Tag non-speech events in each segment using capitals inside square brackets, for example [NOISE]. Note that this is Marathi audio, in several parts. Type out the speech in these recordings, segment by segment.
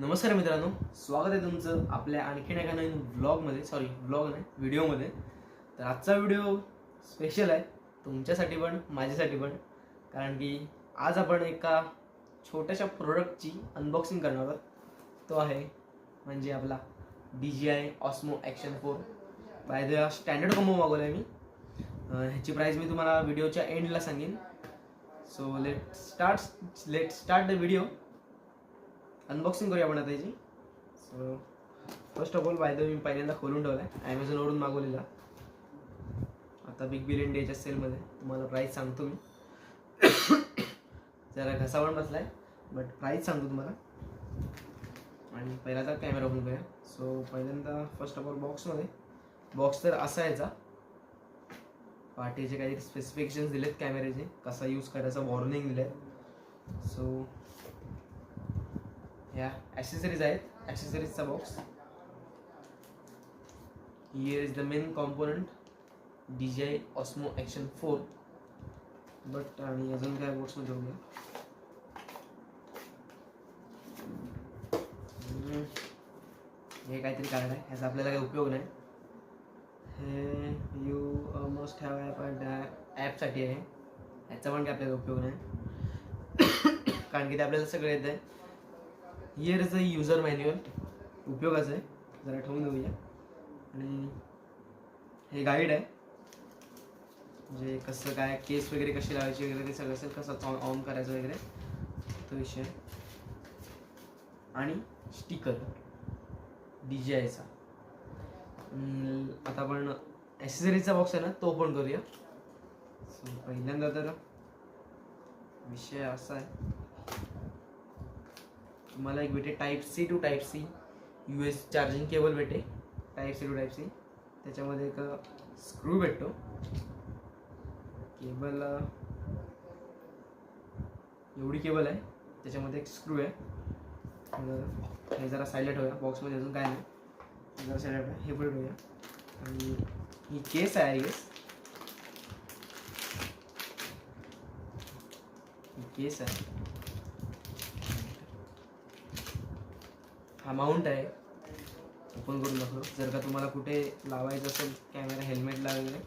नमस्कार मित्रांनो स्वागत आहे तुमचं आपल्या आणखीन एका नवीन व्लॉगमध्ये सॉरी व्लॉग नाही व्हिडिओमध्ये तर आजचा व्हिडिओ स्पेशल आहे तुमच्यासाठी पण माझ्यासाठी पण. कारण की आज आपण एका छोट्याशा प्रोडक्टची अनबॉक्सिंग करणार आहोत. तो आहे म्हणजे आपला D J I Osmo action four by the standard combo मागवला आहे मी ह्याची प्राईस मी तुम्हाला व्हिडिओच्या एंडला सांगेन. So let start let start the video unboxing करूया आपण आता याची. So first of all the मी पहिल्यांदा खोलून ठेवला आहे ॲमेझॉनवरून मागवलेला. आता बिग बिलियन डेच्या सेलमध्ये तुम्हाला प्राईस सांगतो मी. [COUGHS] जरा घसावण बसला आहे बट प्राईस सांगतो तुम्हाला. आणि पहिला कॅमेरा ओपन करूया. सो पहिल्यांदा फर्स्ट ऑफ ऑल बॉक्समध्ये बॉक्स तर असा याचा पार्टीचे काही स्पेसिफिकेशन्स दिलेत कॅमेऱ्याचे कसा यूज करायचा वॉर्निंग दिले सो ह्या ॲसेसरीज आहेत. ॲसेसरीजचा box here is the main component D J I Osmo action four but आणि अजून काय बॉक्समध्ये बघूया. हम्म. हे काहीतरी कार्ड आहे. ह्याचा आपल्याला काही उपयोग नाही. हे यू ऑलमोस्ट हॅव ॲप ॲपसाठी आहे. ह्याचा पण काही आपल्याला उपयोग नाही. [COUGHS] कारण की ते आपल्याला सगळं येतं आहे here is a user manual उपयोगाचं आहे. जरा ठेवून देऊया. आणि हे गाईड आहे. म्हणजे कसं काय केस वगैरे कशी लावायची वगैरे ते सगळं असेल कसं ऑन करायचं वगैरे तो विषय आणि स्टिकर डी जे आयचा आता आपण ॲसेसरीजचा बॉक्स आहे ना तो पण करूया. सो पहिल्यांदा तर विषय असा आहे. तुम्हाला एक भेटे type C to type C U S charging cable भेटे type C to type C त्याच्यामध्ये एक स्क्रू भेटतो. केबल एवढी केबल आहे. त्याच्यामध्ये एक स्क्रू आहे. हे जरा सायलेट होऊया बॉक्समध्ये अजून काय नाही. जरा सायलेट होया हे पण होऊया आणि ही केस आहे आय गेस ही केस आहे. हा माउंट आहे. ओपन करून दाखव जर का तुम्हाला कुठे लावायचं असेल कॅमेरा हेल्मेटला वगैरे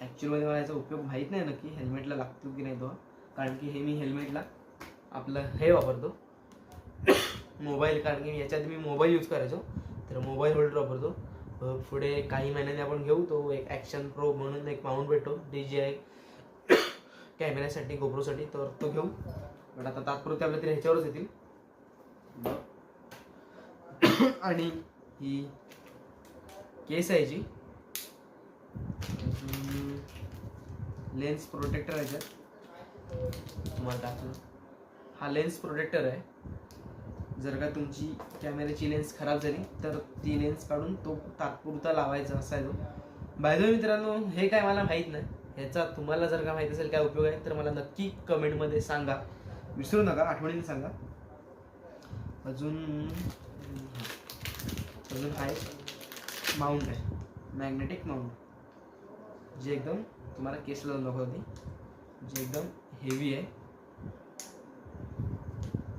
ॲक्च्युअलमध्ये मला याचा उपयोग माहीत नाही नक्की हेल्मेटला लागतो की नाही तो. कारण की हे मी हेल्मेटला आपलं हे वापरतो. मोबाईल कारण की याच्यात मी मोबाईल यूज करायचो. तर मोबाईल होल्डर वापरतो. पुढे काही महिन्याने आपण घेऊ तो एक ॲक्शन प्रो म्हणून एक माउंट भेटतो. डी जी आय कॅमेऱ्यासाठी गोप्रोसाठी तर तो घेऊ. बट आता तात्पुरते आपल्या तरी ह्याच्यावरच येतील. आणि ही केस आहे जी. लेन्स प्रोटेक्टर आहे याच्यात तुम्हाला दाखवलं. हा लेन्स प्रोटेक्टर आहे. जर का तुमची कॅमेऱ्याची लेन्स खराब झाली तर ती लेन्स काढून तो तात्पुरता लावायचा असा आहे तो. बाय मित्रांनो हे काय मला माहीत नाही. ह्याचा तुम्हाला जर का माहीत असेल काय उपयोग आहे तर मला नक्की कमेंटमध्ये सांगा. विसरू नका आठवणीने सांगा. अजून अजून हा एक माउंट आहे. मॅग्नेटिक माउंट जे एकदम तुम्हाला केसला जाऊन दाखवते जे एकदम हेवी आहे.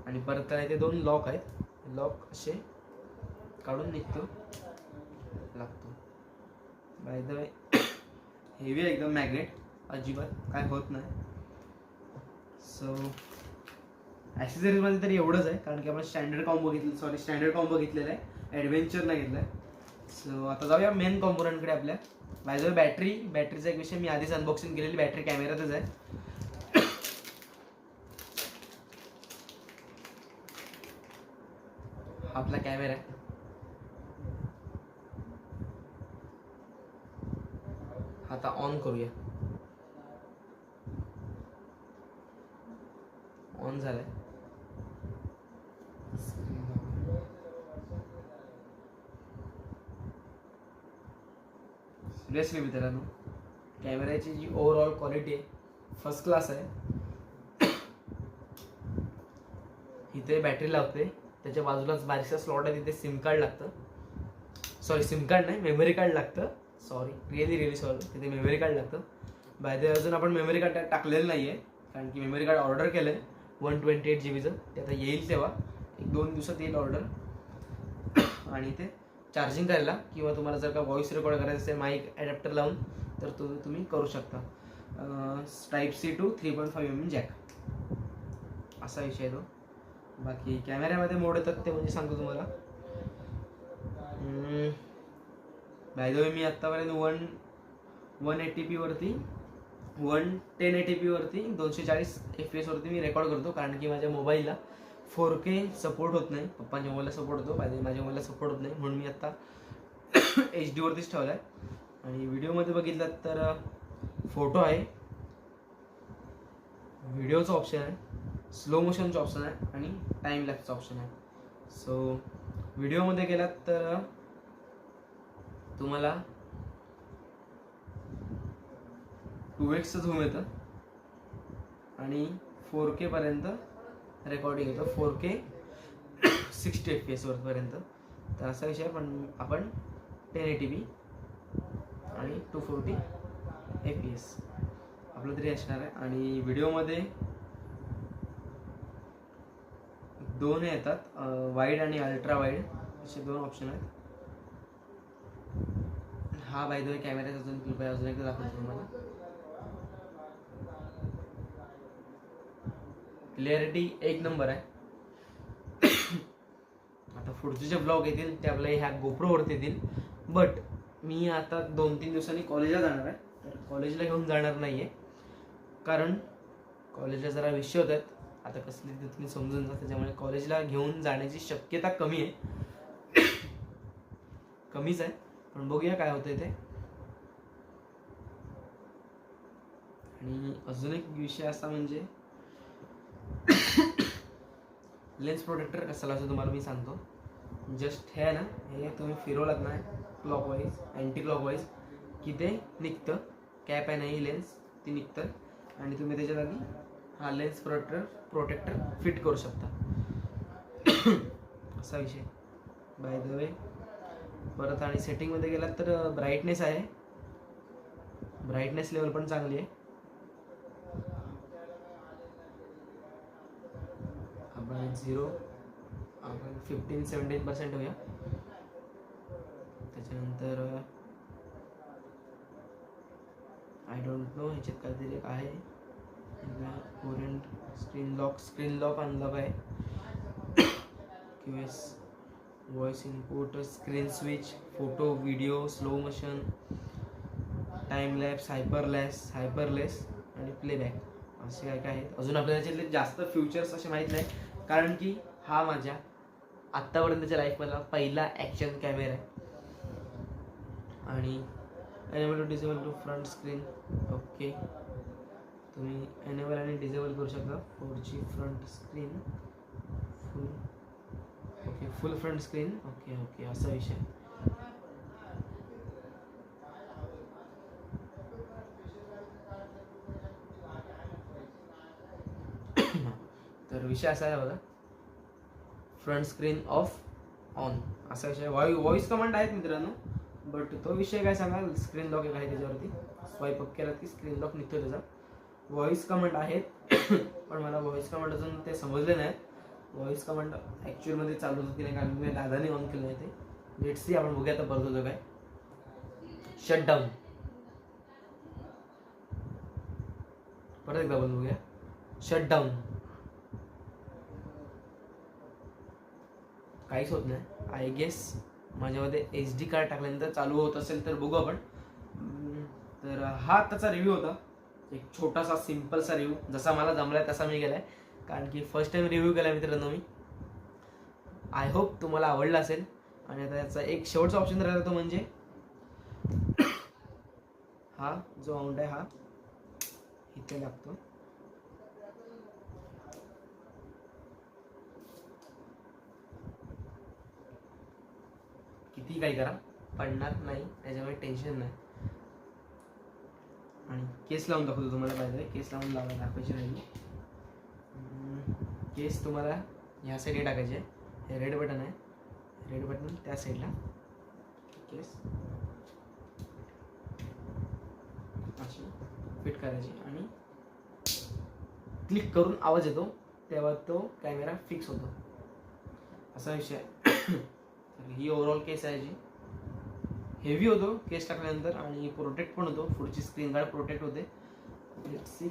आणि परत त्याला इथे दोन लॉक आहेत. लॉक असे काढून निघतो. लागतो. बाय द वे हेवी आहे एकदम मॅग्नेट अजिबात काय होत नाही. सो ॲक्सेसरीजमध्ये तरी एवढंच आहे. कारण की आपण स्टँडर्ड कॉम्बो घेतलं सॉरी स्टँडर्ड कॉम्बो घेतलेला आहे. ॲडव्हेंचरला नाही घेतला आहे सो आता जाऊया मेन कॉम्पोनंटकडे आपल्या. बाय बॅटरी बॅटरीचा एक विषय मी आधीच अनबॉक्सिंग केलेली बॅटरी कॅमेऱ्यातच आहे. [COUGHS] हा आपला कॅमेरा आहे. आता ऑन करूया. ऑन झालाय. सिरियसली मित्रांनो कॅमेऱ्याची जी ओव्हरऑल क्वालिटी आहे फर्स्ट क्लास आहे. इथे बॅटरी लावते त्याच्या बाजूलाच बारीकसा स्लॉट आहे तिथे सिम कार्ड लागतं. सॉरी सिम कार्ड नाही मेमरी कार्ड लागतं. सॉरी रिअली रिअली सॉरी तिथे मेमरी कार्ड लागतं. बाय द अजून आपण मेमरी कार्ड टाकलेलं नाही आहे कारण की मेमरी कार्ड ऑर्डर केलं आहे वन ट्वेंटी एट जी बीचं ते आता येईल तेव्हा. एक दोन दिवसात येईल ऑर्डर आणि ते चार्जिंग करायला किंवा तुम्हाला जर का व्हॉइस रेकॉर्ड करायचं असेल माईक ॲडॅप्टर लावून तर तो तुम्ही करू शकता. Type C to three point five M jack असा विषय आहे तो. बाकी कॅमेऱ्यामध्ये मोड येतात ते म्हणजे सांगतो तुम्हाला. बाय द वे मी आत्तापर्यंत वन वन एटी पीवरती वन टेन एटी पीवरती दोनशे चाळीस एफ पी एसवरती मी रेकॉर्ड करतो कारण की माझ्या मोबाईलला फोर के सपोर्ट होत नाही. पप्पांच्या मोबाईलला सपोर्ट होतो. पाहिजे माझ्या मोबाईलला सपोर्ट होत नाही. म्हणून मी आत्ता एच डीवरतीच ठेवला आहे आणि व्हिडिओमध्ये बघितलात तर फोटो आहे. व्हिडिओचं ऑप्शन आहे. स्लो मोशनचं ऑप्शन आहे. आणि टाईम लॅपचं ऑप्शन आहे. सो व्हिडिओमध्ये गेलात तर तुम्हाला टू एक्सचं झूम येतं. आणि फोर केपर्यंत रेकॉर्डिंग येतं. Four K sixty F P एसवरपर्यंत तर असा विषय पण आपण टेन एटी बी आणि two forty A P S आपलं तरी असणार आहे. आणि व्हिडिओमध्ये दोन येतात वाईड आणि अल्ट्रा वाईड असे दोन ऑप्शन आहेत. हा बाय द वे कॅमेऱ्याचा अजून क्लिप आहे अजून एकदा दाखवतो तुम्हाला. क्लिअरिटी एक नंबर आहे. आता पुढचे जे ब्लॉग येतील ते आपल्या ह्या गोप्रोवरती येतील. बट मी आता दोन तीन दिवसांनी कॉलेजला जाणार आहे. तर कॉलेजला घेऊन जाणार नाही आहे कारण कॉलेजला जरा विषय होत आहेत. आता कसली ते तुम्ही समजून जा त्याच्यामुळे कॉलेजला घेऊन जाण्याची शक्यता कमी आहे. कमीच आहे. पण बघूया काय होतं ते. आणि अजून एक विषय असा म्हणजे लेन्स प्रोटेक्टर कसा असं तुम्हाला मी सांगतो. जस्ट हे आहे ना हे तुम्ही फिरवलात ना क्लॉकवाईज अँटी क्लॉकवाईज की ते निघतं? कॅप आहे नाही लेन्स ती निघतं. आणि तुम्ही त्याच्यात जागी हा लेन्स प्रोटेक्टर प्रोटेक्टर फिट करू शकता. [COUGHS] असा विषय. बाय द वे परत आणि सेटिंगमध्ये गेलात तर ब्राईटनेस आहे. ब्राईटनेस लेवल पण चांगली आहे आपण झिरो आपण फिफ्टीन सेवन्टीन पर्सेंट होऊया. त्याच्यानंतर आय डोंट नो ह्याच्यात काहीतरी एक आहे. कोरियंट screen lock screen lock unlock आहे Q S voice input screen switch photo video slow motion time lapse सायपरलेस hyperlapse आणि प्लेबॅक असे काय काय आहेत. अजून आपल्याला त्याच्यातले जास्त फ्युचर्स असे माहीत नाही. कारण की हा माझ्या आत्तापर्यंतच्या लाईफमधला पहिला ॲक्शन कॅमेरा आहे. आणि enable to disable to front screen okay तुम्ही एनेबल आणि डिसेबल करू शकता. फोरची front screen full okay full front screen okay okay असा विषय तर विषय असा आहे बघा. फ्रंट स्क्रीन ऑफ ऑन असा विषय व्हॉइ व्हॉइस कमांड आहेत मित्रांनो बट तो विषय काय सांगाल? स्क्रीन लॉक एक आहे त्याच्यावरती. स्वाईप अप केला की स्क्रीन लॉक निघतो त्याचा. व्हॉइस कमांड आहेत. [COUGHS] पण मला व्हॉइस कमांड अजून ते समजले नाही व्हॉइस कमांड ॲक्च्युअलमध्ये चालू होतं की नाही कारण मी दादाने ऑन केलं नाही ते. लेट सी आपण बघूया आता परत होतं काय. शट डाऊन परत एकदा बोल बघूया. शट काहीच होत नाही. आय गेस माझ्यामध्ये एच डी कार्ड टाकल्यानंतर चालू होत असेल तर बघू आपण. तर हा त्याचा रिव्ह्यू होता. एक छोटासा सिम्पलसा रिव्ह्यू जसा मला जमलाय तसा मी गेलाय कारण की फर्स्ट टाइम रिव्ह्यू केला मित्रांनो मी. आय होप तुम्हाला आवडला असेल. आणि आता याचा एक शेवटचा ऑप्शन राहिला तो म्हणजे [COUGHS] हा जो माउंट आहे हा इथे लागतो. किती काही करा. पडणार नाही त्याच्यामुळे टेन्शन नाही. आणि केस लावून दाखवतो तुम्हाला पाहिजे केस लावून लावा दाखवायची राहिली. केस तुम्हाला ह्या साईडला टाकायचे हे रेड बटन आहे. रेड बटन त्या साईडला केस अशी फिट करायची आणि क्लिक करून आवाज येतो. तेव्हा तो कॅमेरा फिक्स होतो. असा विषय आहे. तर ही ओव्हरऑल केस आहे जी. हेवी होतो केस टाकल्यानंतर आणि प्रोटेक्ट पण होतो. पुढची स्क्रीन गार्ड प्रोटेक्ट होते. सी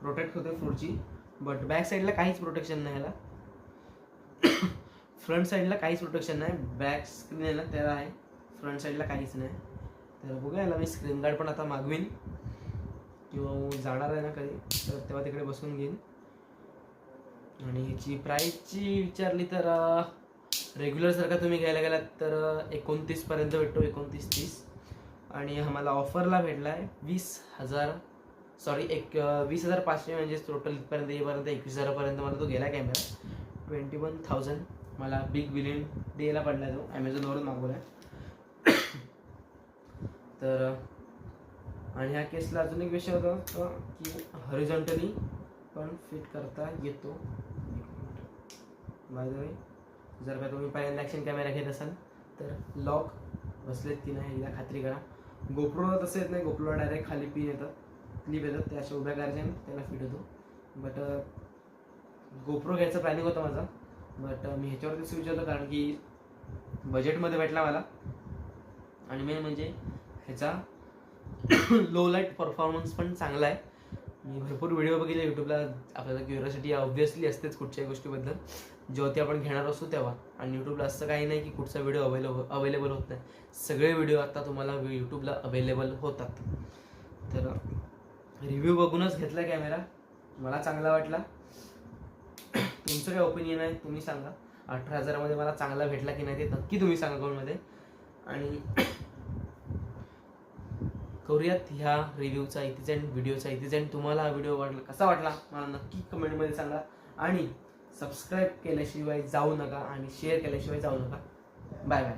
प्रोटेक्ट होते पुढची. बट बॅक साईडला काहीच प्रोटेक्शन नाही याला. फ्रंट साईडला काहीच प्रोटेक्शन नाही. बॅक स्क्रीन आहे ना त्याला आहे. फ्रंट साईडला काहीच नाही. तर बघूया याला मी स्क्रीन गार्ड पण आता मागवीन. किंवा जाणार आहे ना कधी तर तेव्हा तिकडे बसून घेईन. आणि ह्याची प्राईसची विचारली तर रेग्युलर सारखा तुम्ही घ्यायला गेलात तर एकोणतीसपर्यंत भेटतो एकोणतीस तीस. आणि आम्हाला ऑफरला भेटला आहे वीस हजार सॉरी एक वीस हजार पाचशे म्हणजे टोटल इथपर्यंत येईपर्यंत एकवीस हजारापर्यंत मला तो गेला कॅमेरा ट्वेंटी वन थाउजंड मला बिग बिलियन डेला पडला तो ॲमेझॉनवरून मागवला आहे [COUGHS] तर आणि ह्या केसला अजून एक विषय होता की हॉरिझॉन्टली पण फिट करता येतो. बाय द वे जर का तुम्ही पहिल्यांदा ॲक्शन कॅमेरा घेत असाल तर लॉक बसलेत की नाही एकदा खात्री करा. गोप्रो तसं येत नाही गोप्रोला डायरेक्ट खाली पिन येतात क्लिप येतात त्या अशा उभ्या करायच्या त्याला फिट होतो. बट गोप्रो uh, घ्यायचं प्लॅनिंग होता माझा. बट मी ह्याच्यावरती स्विच होतो कारण की बजेटमध्ये भेटला मला. आणि मेन म्हणजे ह्याचा लो लाइट परफॉर्मन्स पण चांगला आहे. मी भरपूर व्हिडिओ बघितले यूट्यूबला आपल्याला क्युरिओसिटी ऑब्व्हियसली असतेच कुठच्याही गोष्टीबद्दल. जेव्हा ते आपण घेणार असू तेव्हा. आणि यूट्यूबला असं काही नाही की कुठचा व्हिडिओ अवेलेबल अवेलेबल होत नाही. सगळे व्हिडिओ आता तुम्हाला यूट्यूबला अवेलेबल होतात. तर रिव्ह्यू बघूनच घेतला कॅमेरा मला चांगला वाटला. तुमचं काय ओपिनियन आहे तुम्ही सांगा. अठरा हजारामध्ये मला चांगला भेटला की नाही ते नक्की तुम्ही सांगा कमेंटमध्ये आणि करूयात ह्या रिव्ह्यूचा इथेच एंड व्हिडिओचा इथेच एंड तुम्हाला हा व्हिडिओ वाटला कसा वाटला? मला नक्की कमेंटमध्ये सांगा. आणि सबस्क्राईब केल्याशिवाय जाऊ नका आणि शेअर केल्याशिवाय जाऊ नका. Bye bye